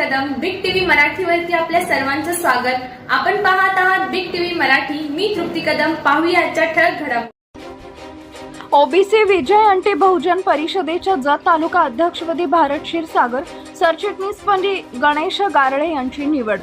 मराठीवरती आपल्या सर्वांचं स्वागत. आपण पाहत आहात बिग टीव्ही मराठी. मी तृप्ती कदम. पाहूया आजच्या ठळक घडम ओबीसी विजय अंटे बहुजन परिषदेच्या जत तालुका अध्यक्षपदी भारत क्षीरसागर सरचिटणीसपदी गणेश गारळे यांची निवड.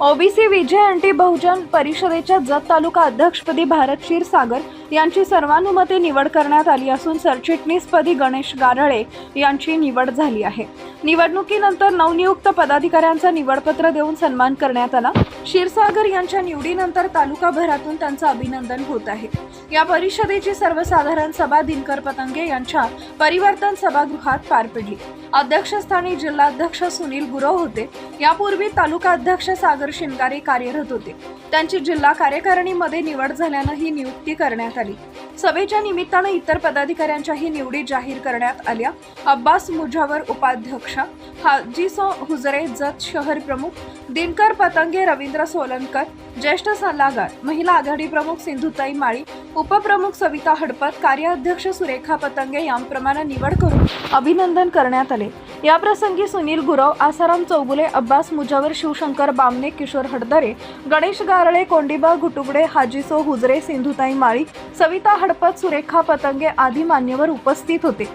ओबीसी विजय अंटे बहुजन परिषदेच्या जत तालुका अध्यक्षपदी भारत क्षीरसागर यांची सर्वानुमते निवड करण्यात आली असून सरचिटणीसपदी गणेश गारळे यांची निवड झाली आहे. निवडणुकीनंतर नवनियुक्त पदाधिकाऱ्यांचा निवडपत्र देऊन सन्मान करण्यात आला. क्षीरसागर यांच्या निवडीनंतर तालुकाभरातून त्यांचं अभिनंदन होत आहे. या परिषदेची सर्वसाधारण सभा दिनकर पतंगे यांच्या परिवर्तन सभागृहात पार पडली. अध्यक्षस्थानी जिल्हाध्यक्ष सुनील गुरव होते. यापूर्वी तालुका अध्यक्ष सागर शिंगारे कार्यरत होते. त्यांची जिल्हा कार्यकारिणीमध्ये निवड झाल्यानं ही नियुक्ती करण्यात आली. सभेच्या निमित्तानं इतर पदाधिकाऱ्यांच्याही निवडी जाहीर करण्यात आल्या. अब्बास मुजावर उपाध्यक्ष हाजीसो हुजरे जत शहर प्रमुख दिनकर पतंगे रवींद्र सोलनकर ज्येष्ठ सल्लागार महिला आघाडी प्रमुख सिंधुताई माळी उपप्रमुख सविता हडपत कार्याध्यक्ष सुरेखा पतंगे यांप्रमाणे निवड करून अभिनंदन करण्यात आले. याप्रसंगी सुनील गुरव आसाराम चौगुले अब्बास मुजावर शिवशंकर बामणे किशोर हडदरे गणेश गारळे कोंडिबा घुटुबडे हाजीसो हुजरे सिंधुताई माळी सविता हडपत सुरेखा पतंगे आदी मान्यवर उपस्थित होते.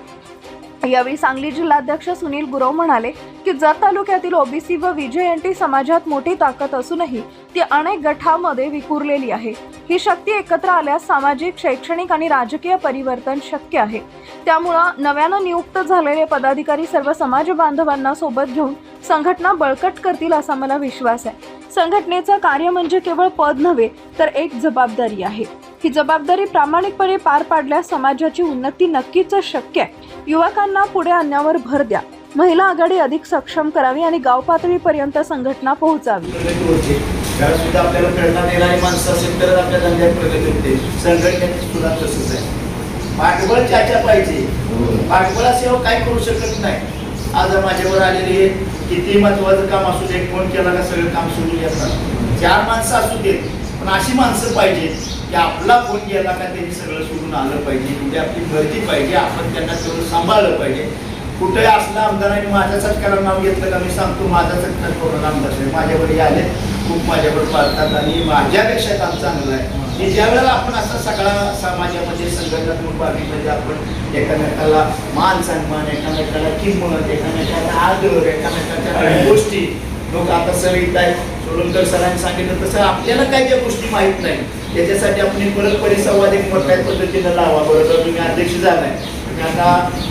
यावेळी सांगली जिल्हाध्यक्ष सुनील गुरव म्हणाले की जत तालुक्यातील ओबीसी व विजयंती समाजात मोठी ताकद असूनही ती अनेक गटामध्ये विखुरलेली आहे. ही शक्ती एकत्र आल्यास सामाजिक शैक्षणिक आणि राजकीय परिवर्तन शक्य आहे. त्यामुळं नव्यानं नियुक्त झालेले पदाधिकारी सर्व समाज बांधवांना सोबत घेऊन संघटना बळकट करतील असा मला विश्वास आहे. संघटनेचं कार्य म्हणजे केवळ पद नव्हे तर एक जबाबदारी आहे. ही जबाबदारी प्रामाणिकपणे पार पाडल्यास समाजाची उन्नती नक्कीच शक्य आहे. युवकांना पुढे आणण्यावर भर द्या. महिला आघाडी अधिक सक्षम करावी आणि गाव पातळीपर्यंत संघटना पोहोचावी. प्रगती होते त्याला सुद्धा आपल्याला प्रेरणा देणारी माणसं असेल तरच आपल्या धंद्यात प्रगती होते. संघटनेत सुद्धा तसंच आहे. पाठबळ त्याच्या पाहिजे. पाठबळाशिवाय काय करू शकत नाही. आज माझ्यावर आलेली किती महत्वाचं काम असू दे फोन केला का सगळं काम सुरू येतात चार माणसं असू देत पण अशी माणसं पाहिजे की आपला फोन केला का त्यांनी सगळं सोडून आलं पाहिजे कुठे आपली भरती पाहिजे आपण त्यांना सगळं सांभाळलं पाहिजे. कुठे असला आमदाराने माझ्या सत्काराला नाव घेतलं का मी सांगतो माझा सत्कार करून आमदार माझ्यावर माझ्याकडे आले खूप माझ्यावर पाळतात आणि माझ्यापेक्षा काम चांगलं आहे. ज्या वेळेला आपण असा सगळा समाजामध्ये संघटनात्मक बाबीमध्ये आपण एकामेकाला मान सन्मान एकामेकाला किंमत एकामेकाला आदर एकामेकाच्या गोष्टी लोक आता सर येत आहेत. सोडूनकर सरांनी सांगितलं तसं आपल्याला काही ज्या गोष्टी माहीत नाही. त्याच्यासाठी आपण परत परिसंवाद एक मोठ्या पद्धतीनं लावा. बरोबर तुम्ही अध्यक्ष झालाय. तुम्ही आता